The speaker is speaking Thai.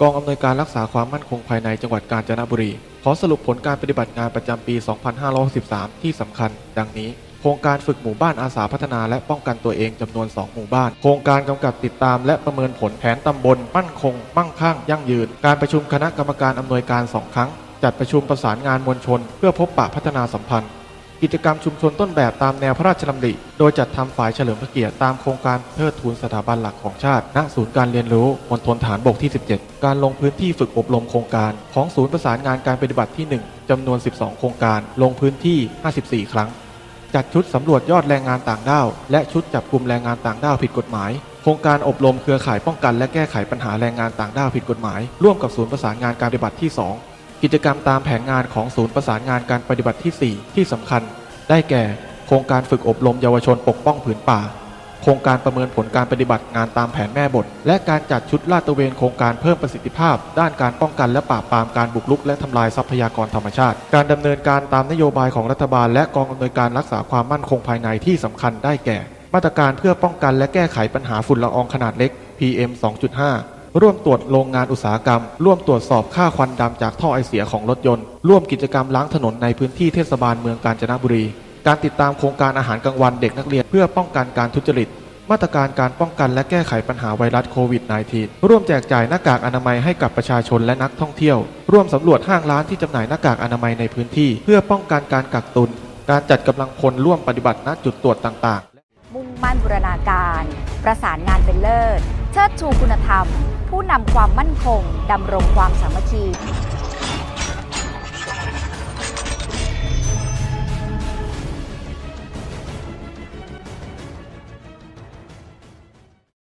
กองอำนวยการรักษาความมั่นคงภายในจังหวัดกาญจนบุรี ขอสรุปผลการปฏิบัติงานประจำปี 2563 ที่สำคัญ ดังนี้ โครงการฝึกหมู่บ้านอาสาพัฒนาและป้องกันตัวเองจำนวน 2 หมู่บ้าน โครงการกำกับติดตามและประเมินผลแผนตำบล มั่นคง มั่งคั่ง ยั่งยืน การประชุมคณะกรรมการอำนวยการ 2 ครั้ง จัดประชุมประสานงานมวลชน เพื่อพบปะพัฒนาสัมพันธ์ กิจกรรมชุมชนต้นแบบตามแนวพระราชดำริ โดยจัดทำฝ่ายเฉลิมพระเกียรติตามโครงการเทิดทูนสถาบันหลักของชาติ ณ ศูนย์การเรียนรู้มณฑลฐานบกที่ 17 การลงพื้นที่ฝึกอบรมโครงการของศูนย์ประสานงานการปฏิบัติที่ 1 จำนวน 12 โครงการ ลงพื้นที่ 54 ครั้ง จัดชุดสำรวจยอดแรงงานต่างด้าว และชุดจับกลุ่มแรงงานต่างด้าวผิดกฎหมายโครงการอบรมเครือข่ายป้องกันและแก้ไขปัญหาแรงงานต่างด้าวผิดกฎหมาย ร่วมกับศูนย์ประสานงานการปฏิบัติที่ 2 กิจกรรมตามแผนงานของศูนย์ประสานงานการปฏิบัติที่ 4 ที่สำคัญ ได้แก่ โครงการฝึกอบรมเยาวชนปกป้องผืนป่า โครงการประเมินผลการปฏิบัติงานตามแผนแม่บท และการจัดชุดลาดตระเวนโครงการเพิ่มประสิทธิภาพ ด้านการป้องกันและปราบปรามการบุกรุกและทำลายทรัพยากรธรรมชาติ การดำเนินการตามนโยบายของรัฐบาล และกองอำนวยการรักษาความมั่นคงภายในที่สำคัญได้แก่ มาตรการเพื่อป้องกันและแก้ไขปัญหาฝุ่นละอองขนาดเล็ก PM 2.5 ร่วมตรวจโรงงานอุตสาหกรรม ร่วมตรวจสอบค่าควันดำจากท่อไอเสียของรถยนต์ ร่วมกิจกรรมล้างถนนในพื้นที่เทศบาลเมืองกาญจนบุรี การติดตามโครงการอาหารกลางวันเด็กนักเรียนเพื่อป้องกันการทุจริต มาตรการการป้องกันและแก้ไขปัญหาไวรัสโควิด -19 ร่วมแจกจ่ายหน้ากากอนามัยให้กับประชาชนและนักท่องเที่ยว ร่วมสำรวจห้างร้านที่จำหน่ายหน้ากากอนามัยในพื้นที่ เพื่อป้องกันการกักตุน การจัดกำลังพลร่วมปฏิบัติณจุดตรวจต่างๆ มุ่งมั่นบูรณาการ ประสานงานเป็นเลิศ ชิดชูคุณธรรม ผู้นำความมั่นคงดำรงความสามัคคี